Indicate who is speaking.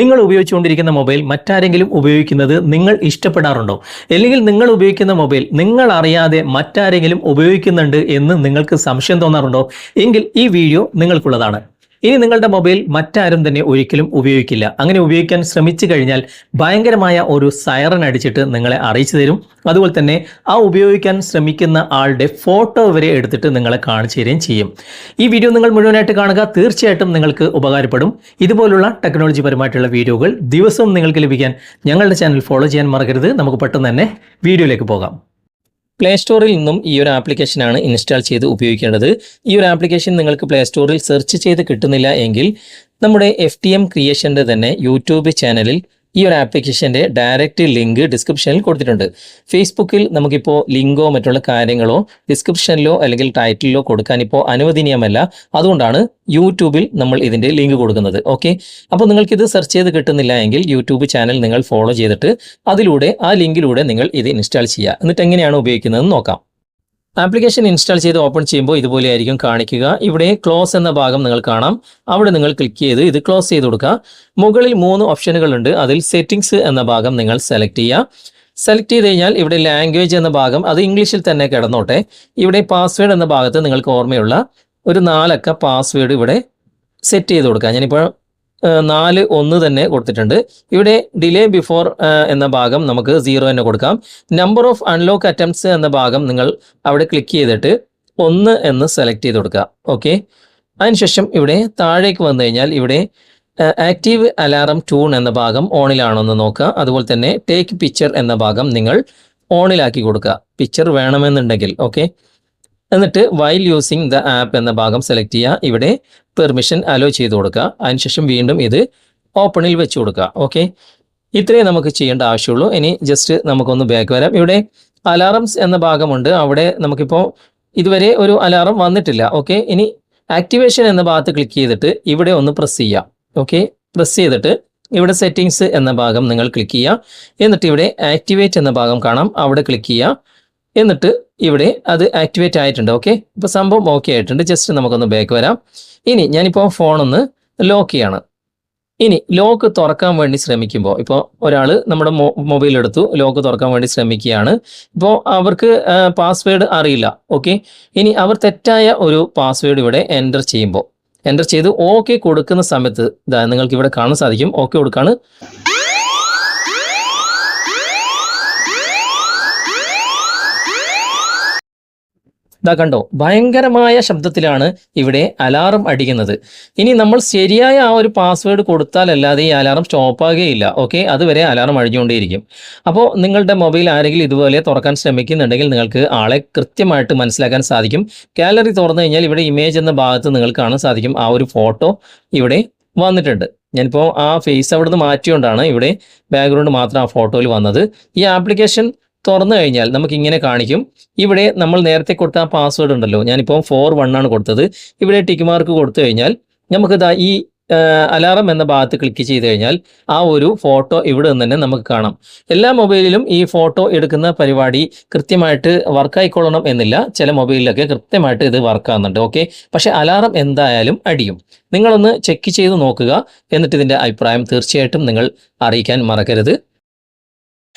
Speaker 1: നിങ്ങൾ ഉപയോഗിച്ചുകൊണ്ടിരിക്കുന്ന മൊബൈൽ മറ്റാരെങ്കിലും ഉപയോഗിക്കുന്നത് നിങ്ങൾ ഇഷ്ടപ്പെടാറുണ്ടോ? അല്ലെങ്കിൽ നിങ്ങൾ ഉപയോഗിക്കുന്ന മൊബൈൽ നിങ്ങൾ അറിയാതെ മറ്റാരെങ്കിലും ഉപയോഗിക്കുന്നുണ്ട് എന്ന് നിങ്ങൾക്ക് സംശയം തോന്നാറുണ്ടോ? എങ്കിൽ ഈ വീഡിയോ നിങ്ങൾക്കുള്ളതാണ്. ഇനി നിങ്ങളുടെ മൊബൈൽ മറ്റാരും തന്നെ ഒരിക്കലും ഉപയോഗിക്കില്ല. അങ്ങനെ ഉപയോഗിക്കാൻ ശ്രമിച്ചു കഴിഞ്ഞാൽ ഭയങ്കരമായ ഒരു സൈറൻ അടിച്ചിട്ട് നിങ്ങളെ അറിയിച്ചു തരും. അതുപോലെ തന്നെ ആ ഉപയോഗിക്കാൻ ശ്രമിക്കുന്ന ആളുടെ ഫോട്ടോ വരെ എടുത്തിട്ട് നിങ്ങളെ കാണിച്ചു തരികയും ചെയ്യും. ഈ വീഡിയോ നിങ്ങൾ മുഴുവനായിട്ട് കാണുക. തീർച്ചയായിട്ടും നിങ്ങൾക്ക് ഉപകാരപ്പെടും. ഇതുപോലുള്ള ടെക്നോളജി പരമായിട്ടുള്ള വീഡിയോകൾ ദിവസവും നിങ്ങൾക്ക് ലഭിക്കാൻ ഞങ്ങളുടെ ചാനൽ ഫോളോ ചെയ്യാൻ മറക്കരുത്. നമുക്ക് പെട്ടെന്ന് തന്നെ വീഡിയോയിലേക്ക് പോകാം. പ്ലേ സ്റ്റോറിൽ നിന്നും ഈ ഒരു ആപ്ലിക്കേഷനാണ് ഇൻസ്റ്റാൾ ചെയ്ത് ഉപയോഗിക്കേണ്ടത്. ഈ ഒരു ആപ്ലിക്കേഷൻ നിങ്ങൾക്ക് പ്ലേ സ്റ്റോറിൽ സെർച്ച് ചെയ്ത് കിട്ടുന്നില്ല എങ്കിൽ നമ്മുടെ എഫ് ടി എം ക്രിയേഷന്റെ തന്നെ യൂട്യൂബ് ചാനലിൽ ഈ ഒരു ആപ്ലിക്കേഷന്റെ ഡയറക്റ്റ് ലിങ്ക് ഡിസ്ക്രിപ്ഷനിൽ കൊടുത്തിട്ടുണ്ട്. ഫേസ്ബുക്കിൽ നമുക്കിപ്പോൾ ലിങ്കോ മറ്റുള്ള കാര്യങ്ങളോ ഡിസ്ക്രിപ്ഷനിലോ അല്ലെങ്കിൽ ടൈറ്റിലോ കൊടുക്കാൻ ഇപ്പോൾ അനുവദനീയമല്ല. അതുകൊണ്ടാണ് യൂട്യൂബിൽ നമ്മൾ ഇതിന്റെ ലിങ്ക് കൊടുക്കുന്നത്. ഓക്കെ അപ്പോൾ നിങ്ങൾക്കിത് സെർച്ച് ചെയ്ത് കിട്ടുന്നില്ല എങ്കിൽ യൂട്യൂബ് ചാനൽ നിങ്ങൾ ഫോളോ ചെയ്തിട്ട് അതിലൂടെ ആ ലിങ്കിലൂടെ നിങ്ങൾ ഇത് ഇൻസ്റ്റാൾ ചെയ്യുക. എന്നിട്ട് എങ്ങനെയാണ് ഉപയോഗിക്കുന്നതെന്ന് നോക്കാം. ആപ്ലിക്കേഷൻ ഇൻസ്റ്റാൾ ചെയ്ത് ഓപ്പൺ ചെയ്യുമ്പോൾ ഇതുപോലെയായിരിക്കും കാണിക്കുക. ഇവിടെ ക്ലോസ് എന്ന ഭാഗം നിങ്ങൾ കാണാം. അവിടെ നിങ്ങൾ ക്ലിക്ക് ചെയ്ത് ഇത് ക്ലോസ് ചെയ്ത് കൊടുക്കുക. മുകളിൽ മൂന്ന് ഓപ്ഷനുകൾ ഉണ്ട്. അതിൽ സെറ്റിംഗ്സ് എന്ന ഭാഗം നിങ്ങൾ സെലക്ട് ചെയ്യുക. സെലക്ട് ചെയ്ത് കഴിഞ്ഞാൽ ഇവിടെ ലാംഗ്വേജ് എന്ന ഭാഗം അത് ഇംഗ്ലീഷിൽ തന്നെ കിടന്നോട്ടെ. ഇവിടെ പാസ്വേഡ് എന്ന ഭാഗത്ത് നിങ്ങൾക്ക് ഓർമ്മയുള്ള ഒരു നാലക്ക പാസ്വേഡ് ഇവിടെ സെറ്റ് ചെയ്ത് കൊടുക്കുക. ഞാനിപ്പോൾ നാല് ഒന്ന് തന്നെ കൊടുത്തിട്ടുണ്ട്. ഇവിടെ ഡിലേ ബിഫോർ എന്ന ഭാഗം നമുക്ക് സീറോ തന്നെ കൊടുക്കാം. നമ്പർ ഓഫ് അൺലോക്ക് അറ്റംപ്റ്റ്സ് എന്ന ഭാഗം നിങ്ങൾ അവിടെ ക്ലിക്ക് ചെയ്തിട്ട് ഒന്ന് എന്ന് സെലക്ട് ചെയ്ത് കൊടുക്കുക. ഓക്കെ അതിനുശേഷം ഇവിടെ താഴേക്ക് വന്നു കഴിഞ്ഞാൽ ഇവിടെ ആക്റ്റീവ് അലാറം ട്യൂൺ എന്ന ഭാഗം ഓണിലാണോ എന്ന് നോക്കുക. അതുപോലെ തന്നെ ടേക്ക് പിക്ചർ എന്ന ഭാഗം നിങ്ങൾ ഓണിലാക്കി കൊടുക്കുക. പിക്ചർ വേണമെന്നുണ്ടെങ്കിൽ. ഓക്കെ എന്നിട്ട് വൈൽ യൂസിങ് ദ ആപ്പ് എന്ന ഭാഗം സെലക്ട് ചെയ്യുക ഇവിടെ പെർമിഷൻ അലോ ചെയ്ത് കൊടുക്കുക അതിനുശേഷം വീണ്ടും ഇത് ഓപ്പണിൽ വെച്ച് കൊടുക്കുക ഓക്കെ ഇത്രയേ നമുക്ക് ചെയ്യേണ്ട ആവശ്യമുള്ളൂ. ഇനി ജസ്റ്റ് നമുക്കൊന്ന് ബാക്ക് വരാം. ഇവിടെ അലാറംസ് എന്ന ഭാഗമുണ്ട്. അവിടെ നമുക്കിപ്പോൾ ഇതുവരെ ഒരു അലാറം വന്നിട്ടില്ല. ഓക്കെ ഇനി ആക്ടിവേഷൻ എന്ന ഭാഗത്ത് ക്ലിക്ക് ചെയ്തിട്ട് ഇവിടെ ഒന്ന് പ്രസ് ചെയ്യാം. ഓക്കെ പ്രസ് ചെയ്തിട്ട് ഇവിടെ സെറ്റിങ്സ് എന്ന ഭാഗം നിങ്ങൾ ക്ലിക്ക് ചെയ്യുക എന്നിട്ട് ഇവിടെ ആക്ടിവേറ്റ് എന്ന ഭാഗം കാണാം. അവിടെ ക്ലിക്ക് ചെയ്യുക എന്നിട്ട് ഇവിടെ അത് ആക്ടിവേറ്റ് ആയിട്ടുണ്ട് ഓക്കെ ഇപ്പോൾ സംഭവം ഓക്കെ ആയിട്ടുണ്ട്. ജസ്റ്റ് നമുക്കൊന്ന് ബാക്ക് വരാം. ഇനി ഞാനിപ്പോൾ ഫോണൊന്ന് ലോക്ക് ചെയ്യാണ്. ഇനി ലോക്ക് തുറക്കാൻ വേണ്ടി ശ്രമിക്കുമ്പോൾ ഇപ്പോൾ ഒരാൾ നമ്മുടെ മൊബൈൽ എടുത്തു ലോക്ക് തുറക്കാൻ വേണ്ടി ശ്രമിക്കുകയാണ്. ഇപ്പോൾ അവർക്ക് പാസ്വേഡ് അറിയില്ല ഓക്കെ ഇനി അവർ തെറ്റായ ഒരു പാസ്വേഡ് ഇവിടെ എന്റർ ചെയ്യുമ്പോൾ എന്റർ ചെയ്ത് ഓക്കെ കൊടുക്കുന്ന സമയത്ത് നിങ്ങൾക്ക് ഇവിടെ കാണാൻ സാധിക്കും. ഓക്കെ കൊടുക്കാണ്. ഇതാ കണ്ടോ ഭയങ്കരമായ ശബ്ദത്തിലാണ് ഇവിടെ അലാറം അടിക്കുന്നത്. ഇനി നമ്മൾ ശരിയായ ആ ഒരു പാസ്വേഡ് കൊടുത്താലല്ലാതെ ഈ അലാറം സ്റ്റോപ്പ് ആകുകയില്ല ഓക്കെ അതുവരെ അലാറം അഴിഞ്ഞുകൊണ്ടേയിരിക്കും. അപ്പോൾ നിങ്ങളുടെ മൊബൈൽ ആരെങ്കിലും ഇതുപോലെ തുറക്കാൻ ശ്രമിക്കുന്നുണ്ടെങ്കിൽ നിങ്ങൾക്ക് ആളെ കൃത്യമായിട്ട് മനസ്സിലാക്കാൻ സാധിക്കും. ഗാലറി തുറന്നു കഴിഞ്ഞാൽ ഇവിടെ ഇമേജ് എന്ന ഭാഗത്ത് നിങ്ങൾക്ക് കാണാൻ സാധിക്കും. ആ ഒരു ഫോട്ടോ ഇവിടെ വന്നിട്ടുണ്ട്. ഞാനിപ്പോൾ ആ ഫേസ് അവിടുന്ന് മാറ്റിയോണ്ടാണ് ഇവിടെ ബാക്ക്ഗ്രൗണ്ട് മാത്രം ആ ഫോട്ടോയിൽ വന്നത്. ഈ ആപ്ലിക്കേഷൻ തുറന്നു കഴിഞ്ഞാൽ നമുക്ക് ഇങ്ങനെ കാണിക്കും. ഇവിടെ നമ്മൾ നേരത്തെ കൊടുത്ത ആ പാസ്വേഡ് ഉണ്ടല്ലോ. ഞാനിപ്പോൾ ഫോർ വൺ ആണ് കൊടുത്തത്. ഇവിടെ ടിക്ക് മാർക്ക് കൊടുത്തു കഴിഞ്ഞാൽ നമുക്ക് ദാ ഈ അലാറം എന്ന ഭാഗത്ത് ക്ലിക്ക് ചെയ്ത് കഴിഞ്ഞാൽ ആ ഒരു ഫോട്ടോ ഇവിടെ നിന്ന് തന്നെ നമുക്ക് കാണാം. എല്ലാ മൊബൈലിലും ഈ ഫോട്ടോ എടുക്കുന്ന പരിപാടി കൃത്യമായിട്ട് വർക്കായിക്കൊള്ളണം എന്നില്ല. ചില മൊബൈലിലൊക്കെ കൃത്യമായിട്ട് ഇത് വർക്കാകുന്നുണ്ട് ഓക്കെ പക്ഷേ അലാറം എന്തായാലും അടിയും. നിങ്ങളൊന്ന് ചെക്ക് ചെയ്ത് നോക്കുക. എന്നിട്ട് ഇതിന്റെ അഭിപ്രായം തീർച്ചയായിട്ടും നിങ്ങൾ അറിയിക്കാൻ മറക്കരുത്.